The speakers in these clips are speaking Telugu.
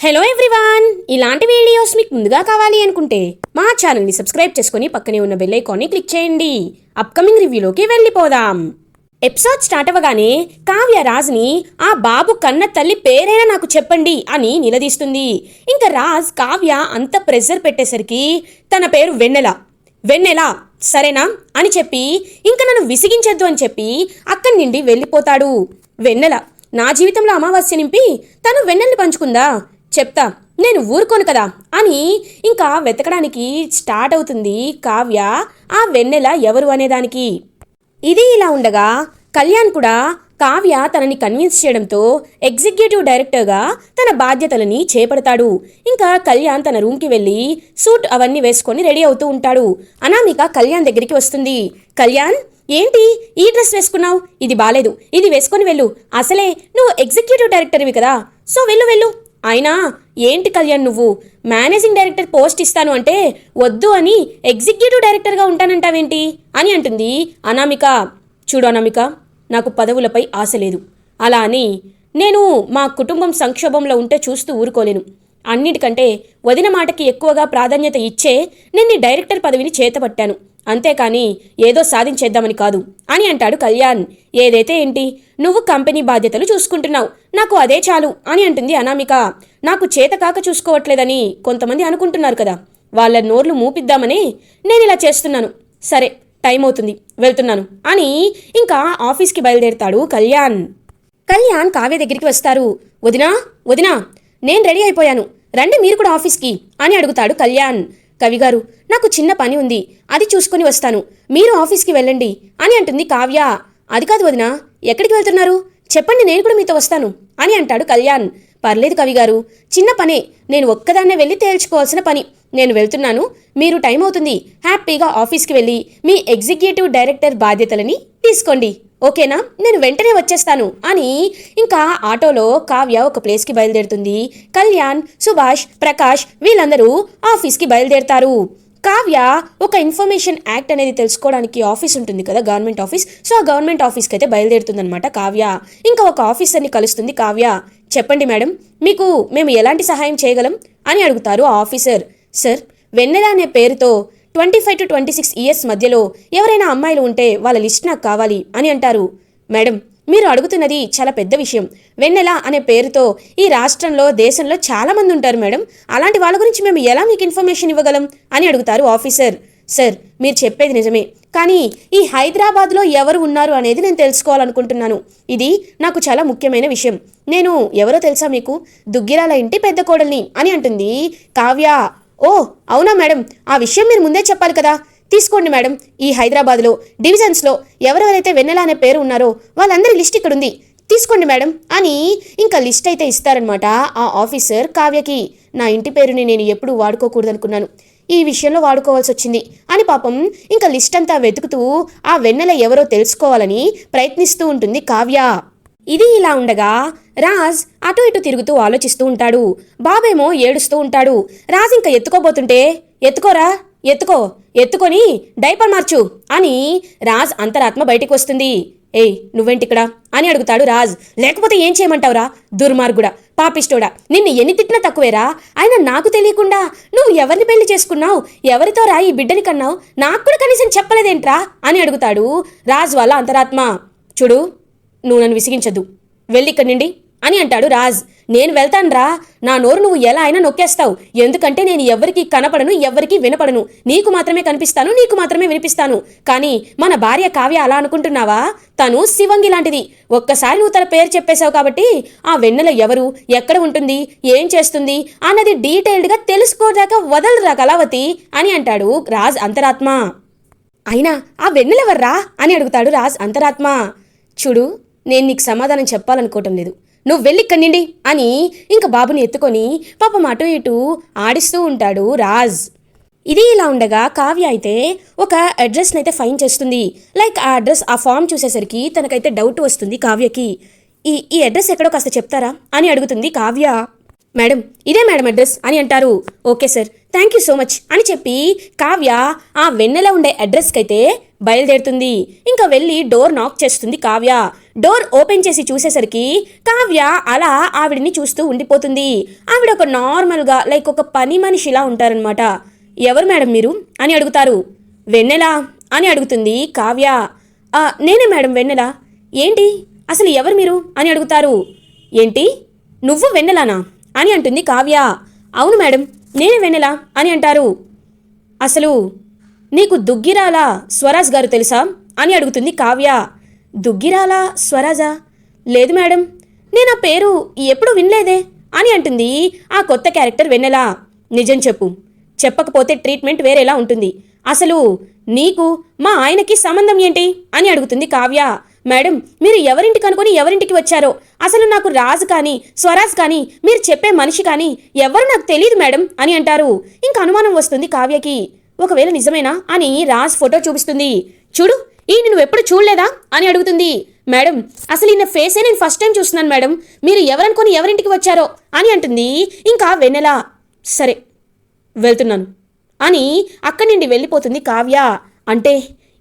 హలో ఎవ్రీవాన్ ఇలాంటి వీడియోస్ మీకు ముందుగా కావాలి అనుకుంటే మా ఛానల్ని సబ్స్క్రైబ్ చేసుకుని పక్కనే ఉన్న బెల్ ఐకాన్ని క్లిక్ చేయండి. అప్కమింగ్ రివ్యూలోకి వెళ్ళిపోదాం. ఎపిసోడ్ స్టార్ట్ అవ్వగానే కావ్య రాజ్ని ఆ బాబు కన్న తల్లి పేరైనా నాకు చెప్పండి అని నిలదీస్తుంది. ఇంకా రాజ్ కావ్య అంత ప్రెషర్ పెట్టేసరికి తన పేరు వెన్నెల. వెన్నెల సరేనా? అని చెప్పి ఇంక నన్ను విసిగించద్దు అని చెప్పి అక్కడి నుండి వెళ్ళిపోతాడు. వెన్నెల నా జీవితంలో అమావాస్య నింపి తను వెన్నెల్ని పంచుకుందా? చెప్తా నేను ఊరుకోను కదా అని ఇంకా వెతకడానికి స్టార్ట్ అవుతుంది కావ్య ఆ వెన్నెల ఎవరు అనేదానికి. ఇది ఇలా ఉండగా కళ్యాణ్ కూడా కావ్య తనని కన్విన్స్ చేయడంతో ఎగ్జిక్యూటివ్ డైరెక్టర్గా తన బాధ్యతలని చేపడతాడు. ఇంకా కళ్యాణ్ తన రూమ్కి వెళ్ళి సూట్ అవన్నీ వేసుకొని రెడీ అవుతూ ఉంటాడు. అనామిక కళ్యాణ్ దగ్గరికి వస్తుంది. కళ్యాణ్ ఏంటి ఈ డ్రెస్ వేసుకున్నావు? ఇది బాలేదు ఇది వేసుకొని వెళ్ళు. అసలే నువ్వు ఎగ్జిక్యూటివ్ డైరెక్టర్వి కదా. సో వెళ్ళు వెళ్ళు. అయినా ఏంటి కళ్యాణ్ నువ్వు? మేనేజింగ్ డైరెక్టర్ పోస్ట్ ఇస్తాను అంటే వద్దు అని ఎగ్జిక్యూటివ్ డైరెక్టర్గా ఉంటానంటావేంటి? అని అంటుంది అనామిక. చూడు అనామిక నాకు పదవులపై ఆశ లేదు. అలా అని నేను మా కుటుంబం సంక్షోభంలో ఉంటే చూస్తూ ఊరుకోలేను. అన్నిటికంటే వదిన మాటకి ఎక్కువగా ప్రాధాన్యత ఇచ్చే నేను నీ డైరెక్టర్ పదవిని చేతపట్టాను. అంతేకాని ఏదో సాధించేద్దామని కాదు అని అంటాడు కళ్యాణ్. ఏదైతే ఏంటి? నువ్వు కంపెనీ బాధ్యతలు చూసుకుంటున్నావు. నాకు అదే చాలు అని అంటుంది అనామిక. నాకు చేత కాక చూసుకోవట్లేదని కొంతమంది అనుకుంటున్నారు కదా. వాళ్ళ నోర్లు మూపిద్దామని నేను ఇలా చేస్తున్నాను. సరే టైం అవుతుంది వెళ్తున్నాను అని ఇంకా ఆఫీస్కి బయలుదేరుతాడు కళ్యాణ్. కళ్యాణ్ కావ్య దగ్గరికి వస్తారు. వదినా వదినా నేను రెడీ అయిపోయాను. రండి మీరు కూడా ఆఫీస్కి అని అడుగుతాడు కళ్యాణ్. కవిగారు నాకు చిన్న పని ఉంది. అది చూసుకొని వస్తాను. మీరు ఆఫీస్కి వెళ్ళండి అని అంటుంది కావ్య. అది కాదు వదినా ఎక్కడికి వెళ్తున్నారు? చెప్పండి నేను కూడా మీతో వస్తాను అని అంటాడు కళ్యాణ్. పర్లేదు కవిగారు చిన్న పనే. నేను ఒక్కదాన్నే వెళ్ళి తేల్చుకోవాల్సిన పని. నేను వెళ్తున్నాను. మీరు టైం అవుతుంది. హ్యాపీగా ఆఫీస్కి వెళ్ళి మీ ఎగ్జిక్యూటివ్ డైరెక్టర్ బాధ్యతలని తీసుకోండి. ఓకేనా? నేను వెంటనే వచ్చేస్తాను అని ఇంకా ఆటోలో కావ్య ఒక ప్లేస్కి బయలుదేరుతుంది. కళ్యాణ్ సుభాష్ ప్రకాష్ వీళ్ళందరూ ఆఫీస్కి బయలుదేరుతారు. కావ్య ఒక ఇన్ఫర్మేషన్ యాక్ట్ అనేది తెలుసుకోవడానికి ఆఫీస్ ఉంటుంది కదా గవర్నమెంట్ ఆఫీస్. సో ఆ గవర్నమెంట్ ఆఫీస్కి అయితే బయలుదేరుతుందనమాట కావ్య. ఇంకా ఒక ఆఫీసర్ని కలుస్తుంది కావ్య. చెప్పండి మేడం మీకు మేము ఎలాంటి సహాయం చేయగలం అని అడుగుతారు ఆ ఆఫీసర్. సార్ వెన్నెల అనే పేరుతో twenty five to twenty six years మధ్యలో ఎవరైనా అమ్మాయిలు ఉంటే వాళ్ళ లిస్ట్ నాకు కావాలి అని అంటారు. మేడం మీరు అడుగుతున్నది చాలా పెద్ద విషయం. వెన్నెల అనే పేరుతో ఈ రాష్ట్రంలో దేశంలో చాలా మంది ఉంటారు మేడం. అలాంటి వాళ్ళ గురించి మేము ఎలా మీకు ఇన్ఫర్మేషన్ ఇవ్వగలం అని అడుగుతారు ఆఫీసర్. సార్ మీరు చెప్పేది నిజమే. కానీ ఈ హైదరాబాద్లో ఎవరు ఉన్నారు అనేది నేను తెలుసుకోవాలనుకుంటున్నాను. ఇది నాకు చాలా ముఖ్యమైన విషయం. నేను ఎవరో తెలుసా మీకు? దుగ్గిరాల ఇంటి పెద్ద కోడల్ని అని అంటుంది కావ్య. ఓ అవునా మేడం. ఆ విషయం మీరు ముందే చెప్పాలి కదా. తీసుకోండి మేడం. ఈ హైదరాబాద్లో డివిజన్స్లో ఎవరెవరైతే వెన్నెల అనే పేరు ఉన్నారో వాళ్ళందరి లిస్ట్ ఇక్కడ ఉంది తీసుకోండి మేడం అని ఇంకా లిస్ట్ అయితే ఇస్తారనమాట ఆ ఆఫీసర్ కావ్యకి. నా ఇంటి పేరుని నేను ఎప్పుడూ వాడుకోకూడదనుకున్నాను. ఈ విషయంలో వాడుకోవాల్సి వచ్చింది అని పాపం ఇంకా లిస్ట్ అంతా వెతుకుతూ ఆ వెన్నెల ఎవరో తెలుసుకోవాలని ప్రయత్నిస్తూ ఉంటుంది కావ్య. ఇది ఇలా ఉండగా రాజ్ అటు ఇటు తిరుగుతూ ఆలోచిస్తూ ఉంటాడు. బాబేమో ఏడుస్తూ ఉంటాడు. రాజ్ ఇంకా ఎత్తుకోబోతుంటే ఎత్తుకోరా? ఎత్తుకో ఎత్తుకొని డైపర్ మార్చు అని రాజ్ అంతరాత్మ బయటికి వస్తుంది. ఏయ్ నువ్వేంటిక్కడ అని అడుగుతాడు రాజ్. లేకపోతే ఏం చేయమంటావురా? దుర్మార్గుడా పాపిష్టోడా నిన్ను ఎన్ని తిట్టినా తక్కువేరా? ఆయన నాకు తెలియకుండా నువ్వు ఎవరిని పెళ్ళి చేసుకున్నావు? ఎవరితో రా ఈ బిడ్డని కన్నావు? నాకు కూడా కనీసం చెప్పలేదేంట్రా? అని అడుగుతాడు రాజ్ వాళ్ళ అంతరాత్మ. చూడు నువ్వు నన్ను విసిగించద్దు. వెళ్ళి ఇక్కడి నుండి అని అంటాడు రాజ్. నేను వెళ్తానురా. నా నోరు నువ్వు ఎలా అయినా నొక్కేస్తావు. ఎందుకంటే నేను ఎవరికి కనపడను ఎవరికి వినపడను. నీకు మాత్రమే కనిపిస్తాను నీకు మాత్రమే వినిపిస్తాను. కానీ మన భార్య కావ్య అలా అనుకుంటున్నావా? తను శివంగి లాంటిది. ఒక్కసారి నువ్వు తన పేరు చెప్పేశావు కాబట్టి ఆ వెన్నెల ఎవరు ఎక్కడ ఉంటుంది ఏం చేస్తుంది అన్నది డీటెయిల్డ్గా తెలుసుకోదాకా వదలరా కళావతి అని అంటాడు రాజ్ అంతరాత్మ. అయినా ఆ వెన్నెలెవర్రా అని అడుగుతాడు రాజ్ అంతరాత్మ. చూడు నేను నీకు సమాధానం చెప్పాలనుకోవటం లేదు. నువ్వు వెళ్ళి ఇక్కడి నుండి అని ఇంక బాబుని ఎత్తుకొని పాపం అటు ఇటు ఆడిస్తూ ఉంటాడు రాజ్. ఇది ఇలా ఉండగా కావ్య అయితే ఒక అడ్రస్ని అయితే ఫైన్ చేస్తుంది. లైక్ ఆ అడ్రస్ ఆ ఫామ్ చూసేసరికి తనకైతే డౌట్ వస్తుంది కావ్యకి. ఈ ఈ అడ్రస్ ఎక్కడో కాస్త చెప్తారా అని అడుగుతుంది కావ్య. మేడం ఇదే మేడం అడ్రస్ అని అంటారు. Okay sir thank you so much అని చెప్పి కావ్య ఆ వెన్నెల ఉండే అడ్రస్కి అయితే బయలుదేరుతుంది. ఇంకా వెళ్ళి డోర్ నాక్ చేస్తుంది కావ్య. డోర్ ఓపెన్ చేసి చూసేసరికి కావ్య అలా ఆవిడని చూస్తూ ఉండిపోతుంది. ఆవిడ ఒక నార్మల్గా లైక్ ఒక పని మనిషిలా ఉంటారనమాట ఎవరు మేడం మీరు? అని అడుగుతారు. వెన్నెలా అని అడుగుతుంది కావ్య. నేనే మేడం వెన్నెల. ఏంటి? అసలు ఎవరు మీరు? అని అడుగుతారు. ఏంటి? నువ్వు వెన్నెలానా? అని అంటుంది కావ్య. అవును మేడం నేనే వెన్నెలా అని అంటారు. అసలు నీకు దుగ్గిరాల స్వరాజ్ గారు తెలుసా? అని అడుగుతుంది కావ్య. దుగ్గిరాల స్వరాజా? లేదు మేడం నేను ఆ పేరు ఎప్పుడు వినలేదే అని అంటుంది. ఆ కొత్త క్యారెక్టర్ వెన్నెలా? నిజం చెప్పు. చెప్పకపోతే ట్రీట్మెంట్ వేరేలా ఉంటుంది. అసలు నీకు మా ఆయనకి సంబంధం ఏంటి? అని అడుగుతుంది కావ్య. మేడం మీరు ఎవరింటికి అనుకుని ఎవరింటికి వచ్చారో? అసలు నాకు రాజు కానీ స్వరాజ్ కానీ మీరు చెప్పే మనిషి కానీ ఎవరు నాకు తెలియదు మేడం అని అంటారు. ఇంకా అనుమానం వస్తుంది కావ్యకి. ఒకవేళ నిజమేనా అని రాజ్ ఫోటో చూపిస్తుంది. చూడు ఈ నువ్వు ఎప్పుడు చూడలేదా? అని అడుగుతుంది. మేడం అసలు ఈయన ఫేసే నేను ఫస్ట్ టైం చూస్తున్నాను మేడం. మీరు ఎవరనుకొని ఎవరింటికి వచ్చారో అని అంటుంది. ఇంకా వెన్నెల. సరే వెళ్తున్నాను. అని అక్కడి నుండి వెళ్ళిపోతుంది కావ్య. అంటే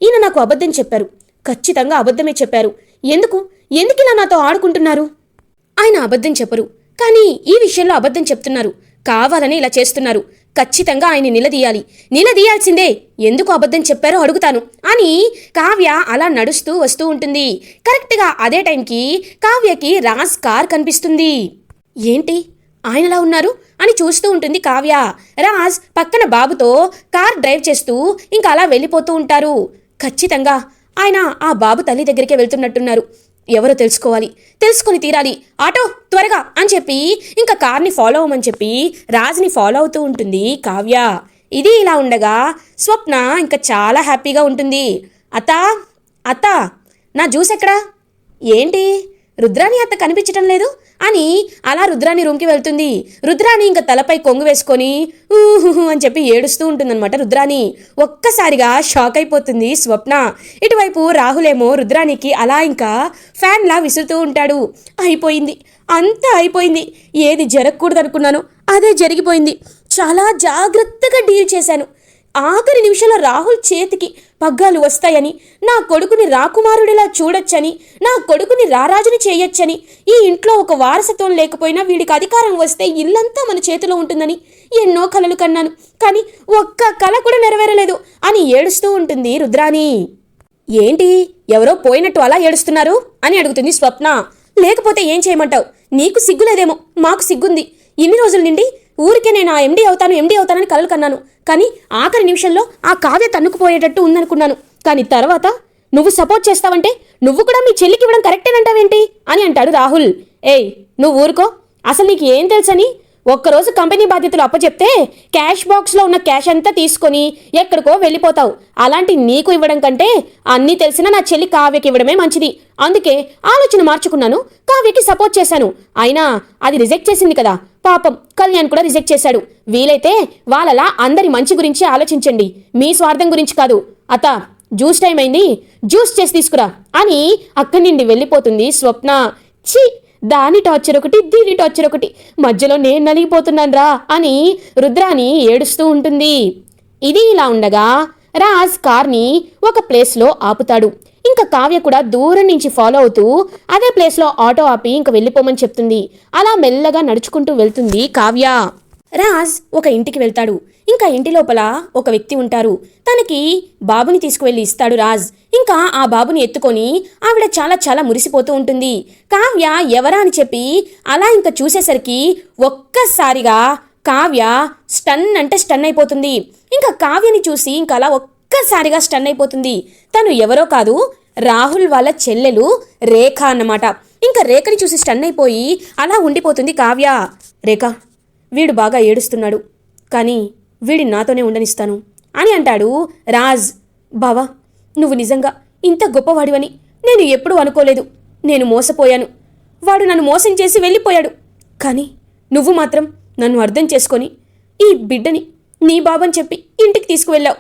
ఈయన నాకు అబద్ధం చెప్పారు. ఖచ్చితంగా అబద్ధమే చెప్పారు. ఎందుకు? ఎందుకు ఇలా నాతో ఆడుకుంటున్నారు? ఆయన అబద్ధం చెప్పరు. కానీ ఈ విషయంలో అబద్ధం చెప్తున్నారు. కావాలని ఇలా చేస్తున్నారు. ఖచ్చితంగా ఆయన్ని నిలదీయాలి. నిలదీయాల్సిందే. ఎందుకు అబద్ధం చెప్పారో అడుగుతాను. అని కావ్య అలా నడుస్తూ వస్తూ ఉంటుంది. కరెక్ట్గా అదే టైంకి కావ్యకి రాజ్ కార్ కనిపిస్తుంది. ఏంటి? ఆయనలా ఉన్నారు? అని చూస్తూ ఉంటుంది కావ్య. రాజ్ పక్కన బాబుతో కార్ డ్రైవ్ చేస్తూ ఇంకా అలా వెళ్ళిపోతూ ఉంటారు. ఖచ్చితంగా. ఆయన ఆ బాబు తల్లి దగ్గరికే వెళ్తున్నట్టున్నారు. ఎవరో తెలుసుకోవాలి. తెలుసుకొని తీరాలి. ఆటో త్వరగా అని చెప్పి ఇంకా కార్ని ఫాలో అవ్వమని చెప్పి రాజుని ఫాలో అవుతూ ఉంటుంది కావ్య. ఇది ఇలా ఉండగా స్వప్న ఇంకా చాలా హ్యాపీగా ఉంటుంది. అత్త అత్త నా జ్యూస్ ఎక్కడా? ఏంటి? రుద్రాణి అత్త కనిపించటం లేదు? అని అలా రుద్రాణి రూమ్కి వెళ్తుంది. రుద్రాణి ఇంకా తలపై కొంగు వేసుకొని ఊహు అని చెప్పి ఏడుస్తూ ఉంటుందన్నమాట రుద్రాణి. ఒక్కసారిగా షాక్ అయిపోతుంది స్వప్న. ఇటువైపు రాహులేమో రుద్రాణికి అలా ఇంకా ఫ్యాన్లా విసురుతూ ఉంటాడు. అయిపోయింది. అంతా అయిపోయింది. ఏది జరగకూడదు అనుకున్నాను అదే జరిగిపోయింది. చాలా జాగ్రత్తగా డీల్ చేశాను. ఆఖరి నిమిషంలో రాహుల్ చేతికి పగ్గాలు వస్తాయని నా కొడుకుని రాకుమారుడిలా చూడొచ్చని నా కొడుకుని రారాజుని చేయొచ్చని ఈ ఇంట్లో ఒక వారసత్వం లేకపోయినా వీడికి అధికారం వస్తే ఇల్లంతా మన చేతిలో ఉంటుందని ఎన్నో కలలు కన్నాను. కానీ ఒక్క కల కూడా నెరవేరలేదు అని ఏడుస్తూ ఉంటుంది రుద్రాణి. ఏంటి? ఎవరో పోయినట్టు అలా ఏడుస్తున్నారు? అని అడుగుతుంది స్వప్న. లేకపోతే ఏం చేయమంటావు? నీకు సిగ్గులేదేమో మాకు సిగ్గుంది. ఇన్ని రోజుల నుండి ఊరికే నేను ఆ ఎండీ అవుతాను ఎండీ అవుతానని కలలు కన్నాను. కానీ ఆఖరి నిమిషంలో ఆ కావ్య తన్నుకుపోయేటట్టు ఉందనుకున్నాను. కానీ తర్వాత నువ్వు సపోర్ట్ చేస్తావంటే నువ్వు కూడా మీ చెల్లికి ఇవ్వడం కరెక్టేనంటావేంటి అని అంటాడు రాహుల్. ఏయ్ నువ్వు ఊరుకో. అసలు నీకు ఏం తెలుసని ఒక్కరోజు కంపెనీ బాధ్యతలు అప్పచెప్తే క్యాష్ బాక్స్లో ఉన్న క్యాష్ అంతా తీసుకొని ఎక్కడికో వెళ్ళిపోతావు. అలాంటి నీకు ఇవ్వడం కంటే అన్నీ తెలిసినా నా చెల్లి కావ్యకి ఇవ్వడమే మంచిది. అందుకే ఆలోచన మార్చుకున్నాను. కావ్యకి సపోర్ట్ చేశాను. అయినా అది రిజెక్ట్ చేసింది కదా. పాపం కళ్యాణ్ కూడా రిజెక్ట్ చేశాడు. వీలైతే వాళ్ళలా అందరి మంచి గురించి ఆలోచించండి. మీ స్వార్థం గురించి కాదు. అత జ్యూస్ టైం అయింది. జ్యూస్ చేసి తీసుకురా అని అక్కడి నుండి వెళ్ళిపోతుంది స్వప్న. ఛీ! దాని టార్చర్ ఒకటి దీని టార్చర్ ఒకటి. మధ్యలో నేను నలిగిపోతున్నాను రా అని రుద్రాని ఏడుస్తూ ఉంటుంది. ఇది ఇలా ఉండగా రాజ్ కార్ని ఒక ప్లేస్లో ఆపుతాడు. ఇంకా కావ్య కూడా దూరం నుంచి ఫాలో అవుతూ అదే ప్లేస్లో ఆటో ఆపి ఇంకా వెళ్ళిపోమని చెప్తుంది. అలా మెల్లగా నడుచుకుంటూ వెళ్తుంది కావ్య. రాజ్ ఒక ఇంటికి వెళ్తాడు. ఇంకా ఇంటి లోపల ఒక వ్యక్తి ఉంటారు. తనకి బాబుని తీసుకువెళ్ళి ఇస్తాడు రాజ్. ఇంకా ఆ బాబుని ఎత్తుకొని ఆవిడ చాలా చాలా మురిసిపోతూ ఉంటుంది. కావ్య ఎవరా అని చెప్పి అలా ఇంకా చూసేసరికి ఒక్కసారిగా కావ్య స్టన్ అంటే స్టన్ అయిపోతుంది. ఇంకా కావ్యని చూసి ఇంకా అలా ఒక్కసారిగా స్టన్ అయిపోతుంది. తను ఎవరో కాదు రాహుల్ వాళ్ళ చెల్లెలు రేఖ అన్నమాట. ఇంకా రేఖని చూసి స్టన్ అయిపోయి అలా ఉండిపోతుంది కావ్య. రేఖ వీడు బాగా ఏడుస్తున్నాడు. కానీ వీడి నాతోనే ఉండనిస్తాను. అని అంటాడు రాజ్. బావా నువ్వు నిజంగా ఇంత గొప్పవాడివని నేను ఎప్పుడూ అనుకోలేదు. నేను మోసపోయాను. వాడు నన్ను మోసం చేసి వెళ్ళిపోయాడు. కానీ నువ్వు మాత్రం నన్ను అర్థం చేసుకొని ఈ బిడ్డని నీ బాబని చెప్పి ఇంటికి తీసుకువెళ్ళావు.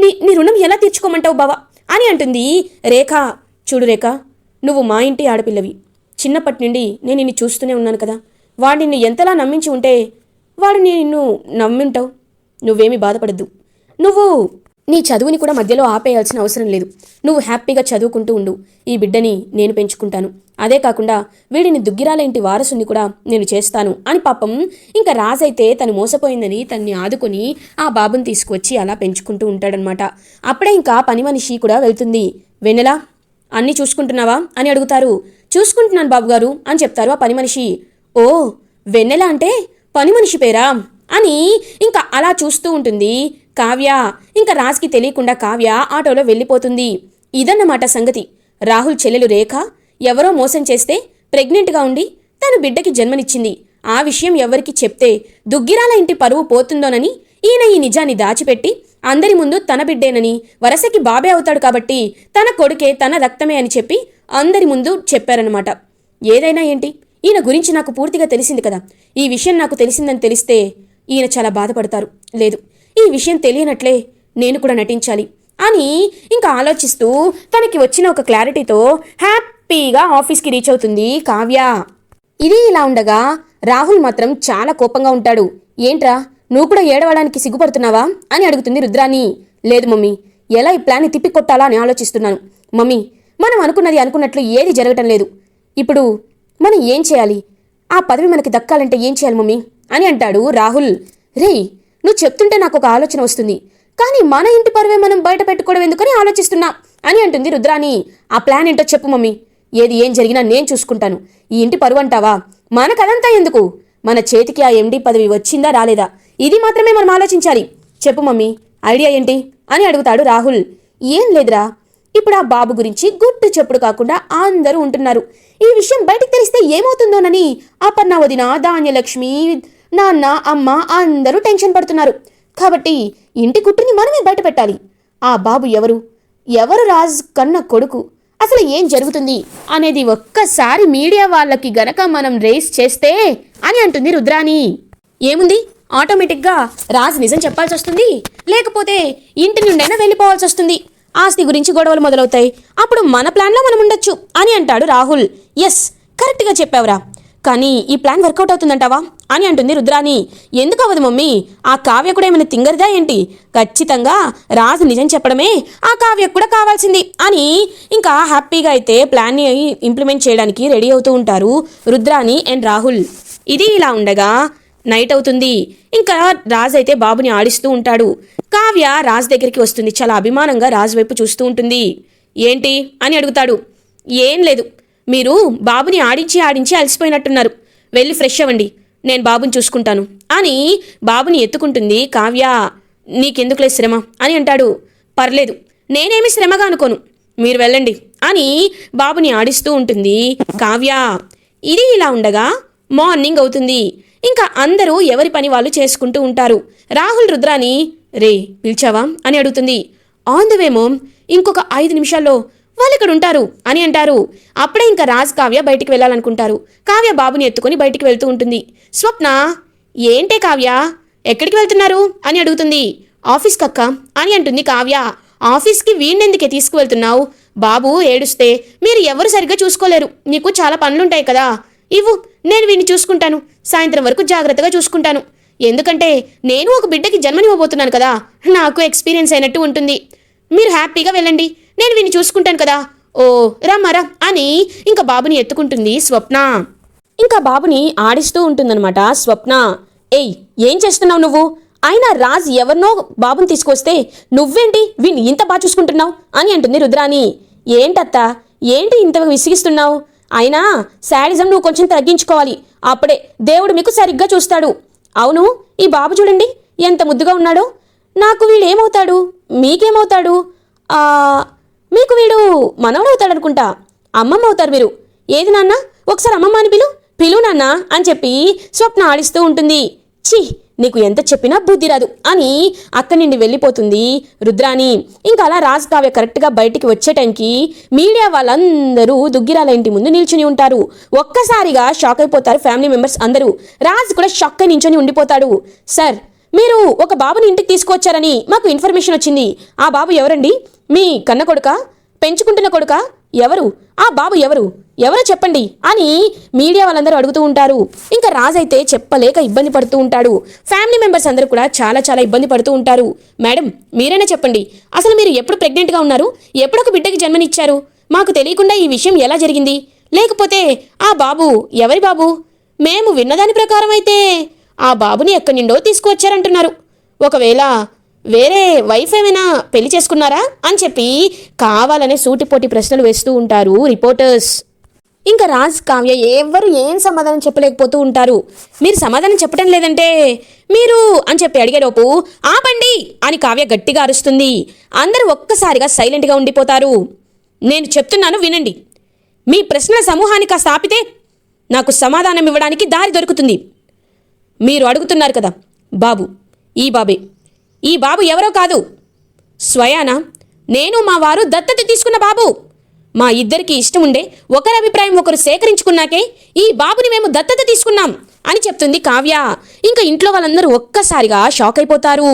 నీ నీ రుణం ఎలా తీర్చుకోమంటావు బావా? అని అంటుంది రేఖ. చూడు రేఖ నువ్వు మా ఇంటి ఆడపిల్లవి. చిన్నప్పటి నుండి నేను నిన్ను చూస్తూనే ఉన్నాను కదా. వాడిని ఎంతలా నమ్మించి ఉంటే వాడు నిన్ను నమ్మింటావు. నువ్వేమీ బాధపడద్దు. నువ్వు నీ చదువుని కూడా మధ్యలో ఆపేయాల్సిన అవసరం లేదు. నువ్వు హ్యాపీగా చదువుకుంటూ ఉండు. ఈ బిడ్డని నేను పెంచుకుంటాను. అదే కాకుండా వీడిని దుగ్గిరాల ఇంటి వారసుని కూడా నేను చేస్తాను అని పాపం ఇంకా రాజైతే తను మోసపోయిందని తన్ని ఆదుకొని ఆ బాబుని తీసుకువచ్చి అలా పెంచుకుంటూ ఉంటాడనమాట అప్పుడే ఇంకా పని మనిషి కూడా వెళ్తుంది. వెన్నెలా? అన్నీ చూసుకుంటున్నావా? అని అడుగుతారు. చూసుకుంటున్నాను బాబుగారు అని చెప్తారు ఆ పని మనిషి. ఓ వెన్నెల అంటే పని మనిషి పేరా? అని ఇంకా అలా చూస్తూ ఉంటుంది. కావ్య ఇంకా రాజ్కి తెలియకుండా కావ్య ఆటోలో వెళ్ళిపోతుంది. ఇదన్నమాట సంగతి. రాహుల్ చెల్లెలు రేఖ ఎవరో మోసం చేస్తే ప్రెగ్నెంట్గా ఉండి తను బిడ్డకి జన్మనిచ్చింది. ఆ విషయం ఎవరికి చెప్తే దుగ్గిరాల ఇంటి పరువు పోతుందోనని ఈయన ఈ నిజాన్ని దాచిపెట్టి అందరి ముందు తన బిడ్డేనని వరసకి బాబే అవుతాడు కాబట్టి తన కొడుకే తన రక్తమే అని చెప్పి అందరి ముందు చెప్పారనమాట ఏదైనా ఏంటి? ఈయన గురించి నాకు పూర్తిగా తెలిసింది కదా. ఈ విషయం నాకు తెలిసిందని తెలిస్తే ఈయన చాలా బాధపడతారు. లేదు ఈ విషయం తెలియనట్లే నేను కూడా నటించాలి అని ఇంకా ఆలోచిస్తూ తనకి వచ్చిన ఒక క్లారిటీతో హ్యాపీగా ఆఫీస్కి రీచ్ అవుతుంది కావ్య. ఇది ఇలా ఉండగా రాహుల్ మాత్రం చాలా కోపంగా ఉంటాడు. ఏంట్రా నువ్వు కూడా ఏడవడానికి సిగ్గుపడుతున్నావా అని అడుగుతుంది రుద్రాని లేదు మమ్మీ ఎలా ఈ ప్లాన్ని తిప్పికొట్టాలా అని ఆలోచిస్తున్నాను. మమ్మీ మనం అనుకున్నది అనుకున్నట్లు ఏది జరగటం లేదు. ఇప్పుడు మనం ఏం చేయాలి? ఆ పదవి మనకి దక్కాలంటే ఏం చేయాలి మమ్మీ? అని అంటాడు రాహుల్. రే నువ్వు చెప్తుంటే నాకు ఒక ఆలోచన వస్తుంది. కానీ మన ఇంటి పరువే మనం బయట పెట్టుకోవడం ఎందుకని ఆలోచిస్తున్నా? అని అంటుంది రుద్రాని ఆ ప్లాన్ ఏంటో చెప్పు మమ్మీ. ఏది ఏం జరిగినా నేను చూసుకుంటాను. ఈ ఇంటి పరువు అంటావా? మనకదంతా ఎందుకు? మన చేతికి ఆ ఎండి పదవి వచ్చిందా రాలేదా? ఇది మాత్రమే మనం ఆలోచించాలి. చెప్పు మమ్మీ ఐడియా ఏంటి? అని అడుగుతాడు రాహుల్. ఏం లేదురా. ఇప్పుడు ఆ బాబు గురించి గుట్టు చెప్పుడు కాకుండా అందరూ ఉంటున్నారు. ఈ విషయం బయటికి తెలిస్తే ఏమవుతుందోనని అపర్ణ వదిన ధాన్యలక్ష్మి నాన్న అమ్మ అందరూ టెన్షన్ పడుతున్నారు. కాబట్టి ఇంటి గుట్టుని మనమే బయట పెట్టాలి ఆ బాబు ఎవరు? ఎవరు రాజ్ కన్న కొడుకు? అసలు ఏం జరుగుతుంది? అనేది ఒక్కసారి మీడియా వాళ్ళకి గనక మనం రేస్ చేస్తే అని అంటుంది రుద్రాని ఏముంది? ఆటోమేటిక్గా రాజు నిజం చెప్పాల్సి వస్తుంది లేకపోతే ఇంటి నుండైనా వెళ్ళిపోవాల్సి వస్తుంది ఆస్తి గురించి గొడవలు మొదలవుతాయి. అప్పుడు మన ప్లాన్లో మనం ఉండొచ్చు అని అంటాడు రాహుల్. ఎస్ కరెక్ట్గా చెప్పావురా. కానీ ఈ ప్లాన్ వర్కౌట్ అవుతుందంటావా? అని అంటుంది రుద్రాని ఎందుకు అవ్వదు మమ్మీ? ఆ కావ్య కూడా ఏమైనా తింగరిదా ఏంటి? ఖచ్చితంగా రాజు నిజం చెప్పడమే ఆ కావ్య కూడా కావాల్సింది అని ఇంకా హ్యాపీగా అయితే ప్లాన్ని ఇంప్లిమెంట్ చేయడానికి రెడీ అవుతూ ఉంటారు రుద్రాని అండ్ రాహుల్. ఇది ఇలా ఉండగా నైట్ అవుతుంది. ఇంకా రాజ్ అయితే బాబుని ఆడిస్తూ ఉంటాడు. కావ్య రాజ్ దగ్గరికి వస్తుంది. చాలా అభిమానంగా రాజ్ వైపు చూస్తూ ఉంటుంది. ఏంటి? అని అడుగుతాడు. ఏం లేదు. మీరు బాబుని ఆడించి ఆడించి అలసిపోయినట్టున్నారు. వెళ్ళి ఫ్రెష్ అవ్వండి. నేను బాబుని చూసుకుంటాను. అని బాబుని ఎత్తుకుంటుంది కావ్య. నీకెందుకులే శ్రమ? అని అంటాడు. పర్లేదు. నేనేమి శ్రమగా అనుకోను. మీరు వెళ్ళండి. అని బాబుని ఆడిస్తూ ఉంటుంది కావ్య. ఇది ఇలా ఉండగా మార్నింగ్ అవుతుంది. ఇంకా అందరూ ఎవరి పని వాళ్ళు చేసుకుంటూ ఉంటారు. రాహుల్ రుద్రాని రే పిలిచావా? అని అడుగుతుంది. ఆన్ ద వేమో ఇంకొక ఐదు నిమిషాల్లో వాళ్ళు ఇక్కడ ఉంటారు అని అంటారు. అప్పుడే ఇంకా రాజ్ కావ్య బయటికి వెళ్ళాలనుకుంటారు. కావ్య బాబుని ఎత్తుకొని బయటికి వెళ్తూ ఉంటుంది. స్వప్న ఏంటే కావ్య? ఎక్కడికి వెళ్తున్నారు? అని అడుగుతుంది. ఆఫీస్ కక్క అని అంటుంది కావ్య. ఆఫీస్కి వీణెందుకే తీసుకువెళ్తున్నావు? బాబు ఏడుస్తే మీరు ఎవరు సరిగ్గా చూసుకోలేరు. నీకు చాలా పనులుంటాయి కదా. ఇవ్వు నేను వీడిని చూసుకుంటాను. సాయంత్రం వరకు జాగ్రత్తగా చూసుకుంటాను. ఎందుకంటే నేను ఒక బిడ్డకి జన్మనివ్వబోతున్నాను కదా నాకు ఎక్స్పీరియన్స్ అయినట్టు ఉంటుంది. మీరు హ్యాపీగా వెళ్ళండి నేను వీడిని చూసుకుంటాను కదా. ఓ రమ్మరా అని ఇంకా బాబుని ఎత్తుకుంటుంది స్వప్న. ఇంకా బాబుని ఆడిస్తూ ఉంటుందన్నమాట స్వప్న. ఏయ్ ఏం చేస్తున్నావు నువ్వు? అయినా రాజ్ ఎవరినో బాబుని తీసుకొస్తే నువ్వేంటి వీణ్ణి ఇంత బాగా చూసుకుంటున్నావు అని అంటుంది రుద్రాని ఏంటత్తా? ఏంటి ఇంత విసిగిస్తున్నావు? అయినా శాడిజం నువ్వు కొంచెం తగ్గించుకోవాలి. అప్పుడే దేవుడు మీకు సరిగ్గా చూస్తాడు. అవును ఈ బాబు చూడండి ఎంత ముద్దుగా ఉన్నాడో. నాకు వీడు ఏమవుతాడు? మీకేమవుతాడు? మీకు వీడు మనవడవుతాడు అనుకుంటా. అమ్మమ్మ అవుతారు మీరు. ఏది నాన్న? ఒకసారి అమ్మమ్మ అని పిలు. పిలు నాన్న అని చెప్పి స్వప్న ఆడిస్తూ ఉంటుంది. ఛీ నీకు ఎంత చెప్పినా బుద్ధి రాదు. అని అక్కడి నుండి వెళ్ళిపోతుంది రుద్రాని ఇంకా అలా రాజ్ కావ్య కరెక్ట్గా బయటికి వచ్చే టైంకి మీడియా వాళ్ళందరూ దుగ్గిరాల ఇంటి ముందు నిల్చుని ఉంటారు. ఒక్కసారిగా షాక్ అయిపోతారు ఫ్యామిలీ మెంబర్స్ అందరూ. రాజ్ కూడా షాక్ అయి నించొని ఉండిపోతాడు. సార్ మీరు ఒక బాబుని ఇంటికి తీసుకొచ్చారని మాకు ఇన్ఫర్మేషన్ వచ్చింది. ఆ బాబు ఎవరండి? మీ కన్న కొడుక? పెంచుకుంటున్న కొడుక? ఎవరు? ఆ బాబు ఎవరు? ఎవరో చెప్పండి? అని మీడియా వాళ్ళందరూ అడుగుతూ ఉంటారు. ఇంకా రాజ్ అయితే చెప్పలేక ఇబ్బంది పడుతూ ఉంటాడు. ఫ్యామిలీ మెంబర్స్ అందరూ కూడా చాలా చాలా ఇబ్బంది పడుతూ ఉంటారు. మేడం మీరైనా చెప్పండి. అసలు మీరు ఎప్పుడు ప్రెగ్నెంట్గా ఉన్నారు? ఎప్పుడొక బిడ్డకి జన్మనిచ్చారు? మాకు తెలియకుండా ఈ విషయం ఎలా జరిగింది? లేకపోతే ఆ బాబు ఎవరి బాబు? మేము విన్నదాని ప్రకారం అయితే ఆ బాబుని ఎక్కడి నుండో తీసుకువచ్చారంటున్నారు. ఒకవేళ వేరే వైఫ్ ఏమైనా పెళ్ళి చేసుకున్నారా? అని చెప్పి కావాలనే సూటిపోటి ప్రశ్నలు వేస్తూ ఉంటారు రిపోర్టర్స్. ఇంకా రాజ్ కావ్య ఎవరు ఏం సమాధానం చెప్పలేకపోతూ ఉంటారు. మీరు సమాధానం చెప్పడం లేదంటే మీరు అని చెప్పి అడిగేలోపు ఆపండి అని కావ్య గట్టిగా అరుస్తుంది. అందరూ ఒక్కసారిగా సైలెంట్గా ఉండిపోతారు. నేను చెప్తున్నాను వినండి. మీ ప్రశ్నల సమూహాన్ని కాస్త ఆపితే నాకు సమాధానం ఇవ్వడానికి దారి దొరుకుతుంది. మీరు అడుగుతున్నారు కదా బాబు ఈ బాబే. ఈ బాబు ఎవరో కాదు. స్వయానా? నేను మా వారు దత్తత తీసుకున్న బాబు. మా ఇద్దరికి ఇష్టం ఉండే ఒకరి అభిప్రాయం ఒకరు సేకరించుకున్నాకే ఈ బాబుని మేము దత్తత తీసుకున్నాం అని చెప్తుంది కావ్య. ఇంకా ఇంట్లో వాళ్ళందరూ ఒక్కసారిగా షాక్ అయిపోతారు.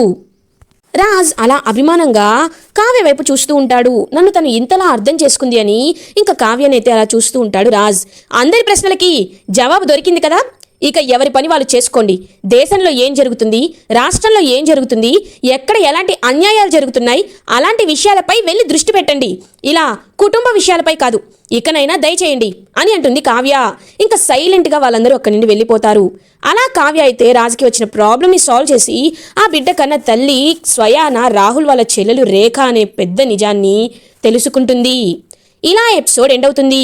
రాజ్ అలా అభిమానంగా కావ్య వైపు చూస్తూ ఉంటాడు. నన్ను తను ఇంతలా అర్థం చేసుకుంది అని ఇంకా కావ్యనైతే అలా చూస్తూ ఉంటాడు రాజ్. అందరి ప్రశ్నలకి జవాబు దొరికింది కదా? ఇక ఎవరి పని వాళ్ళు చేసుకోండి. దేశంలో ఏం జరుగుతుంది? రాష్ట్రంలో ఏం జరుగుతుంది? ఎక్కడ ఎలాంటి అన్యాయాలు జరుగుతున్నాయి? అలాంటి విషయాలపై వెళ్ళి దృష్టి పెట్టండి. ఇలా కుటుంబ విషయాలపై కాదు. ఇకనైనా దయచేయండి అని అంటుంది కావ్య. ఇంకా సైలెంట్గా వాళ్ళందరూ అక్కడి నుండి వెళ్ళిపోతారు. అలా కావ్య అయితే రాజుకి వచ్చిన ప్రాబ్లమ్ని సాల్వ్ చేసి ఆ బిడ్డ కన్నా తల్లి స్వయాన రాహుల్ వాళ్ళ చెల్లెలు రేఖ అనే పెద్ద నిజాన్ని తెలుసుకుంటుంది. ఇలా ఎపిసోడ్ ఎండ్ అవుతుంది.